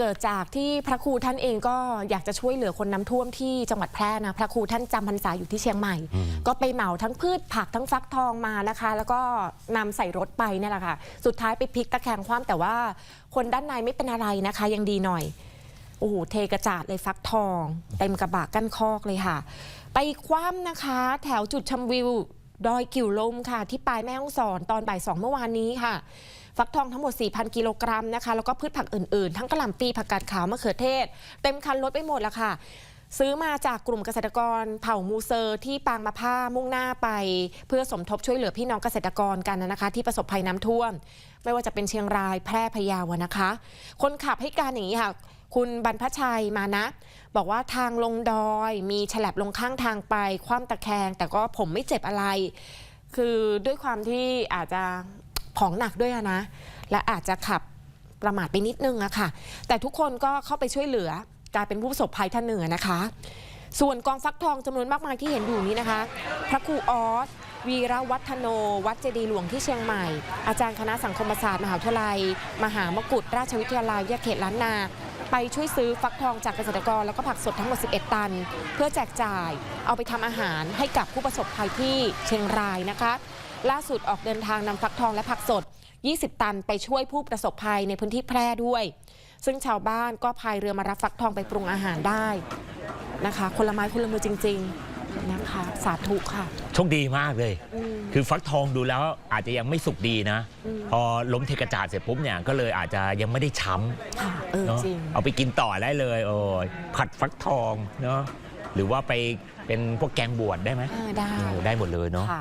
เกิดจากที่พระครูท่านเองก็อยากจะช่วยเหลือคนน้ำท่วมที่จังหวัดแพร่นะพระครูท่านจำพรรษาอยู่ที่เชียงใหม่ ก็ไปเหมาทั้งพืชผักทั้งฟักทองมานะคะ แล้วก็นำใส่รถไปเนี่ยแหละค่ะ สุดท้ายไปพลิกตะแคงคว่ำแต่ว่าคนด้านในไม่เป็นอะไรนะคะ ยังดีหน่อยโอ้โหเทกระจาดเลยฟักทอง เต็มกระบะกั้นคอกเลยค่ะ ไปคว่ำนะคะ แถวจุดชมวิว ดอยกิ่วลมค่ะ ที่ปลายแม่ฮ่องสอนตอนบ่ายสองเมื่อวานนี้ค่ะ ฟักทองทั้งหมด 4,000 กิโลกรัมนะคะ แล้วก็พืชผักอื่นๆ ทั้งกระหล่ำปลีผักกาดขาวมะเขือเทศ เต็มคันรถไปหมดแล้วค่ะ ซื้อมาจากกลุ่มเกษตรกรเผ่ามูเซอร์ที่ปางมะผ้ามุ่งหน้าไป เพื่อสมทบช่วยเหลือพี่น้องเกษตรกรกันนะคะ ที่ประสบภัยน้ำท่วม ไม่ว่าจะเป็นเชียงรายแพร่พะเยาอะนะคะ คนขับให้การอย่างนี้ค่ะ คุณบรรพชัยมานะ บอกว่าทางลงดอย มีฉลับลงข้างทางไป คว่ำตะแคง แต่ก็ผมไม่เจ็บอะไร คือด้วยความที่อาจจะของหนักด้วยนะ และอาจจะขับประมาทไปนิดนึงอะค่ะ แต่ทุกคนก็เข้าไปช่วยเหลือ กลายเป็นผู้ประสบภัยท่านหนึ่งอนะคะ ส่วนกองฟักทองจำนวนมากมายที่เห็นอยู่นี้นะคะ พระครูออสวีรวัฒโน วัดเจดีหลวงที่เชียงใหม่ อาจารย์คณะสังคมศาสตร์มหาวิทยาลัย มหามกุฏราชวิทยาลัยวิทยาเขตล้านนา ไปช่วยซื้อฟักทองจากเกษตรกรแล้วก็ผักสดทั้งหมด 11 ตัน เพื่อแจกจ่าย เอาไปทำอาหารให้กับผู้ประสบภัยที่เชียงรายนะคะ ล่าสุดออกเดินทางนำฟักทองและผักสด 20 ตันไปช่วยผู้ประสบภัยในพื้นที่แพร่ด้วย ซึ่งชาวบ้านก็พายเรือมารับฟักทองไปปรุงอาหารได้นะคะ คนละไม้คนละมือจริง ๆนะคะ สาธุค่ะ โชคดีมากเลยอืมคือฟักทองดูแล้วอาจจะยังไม่สุกดีนะอืมพอล้มเทกระจาดเสร็จปุ๊บเนี่ยก็เลยอาจจะยังไม่ได้ช้ค่ะเออำเนาะจริง เอาไปกินต่อได้เลย โอ้ยผัดฟักทองเนาะหรือว่าไปเป็นพวกแกงบวชได้ไหมเออได้ โอ้ได้หมดเลยเนาะ ค่ะ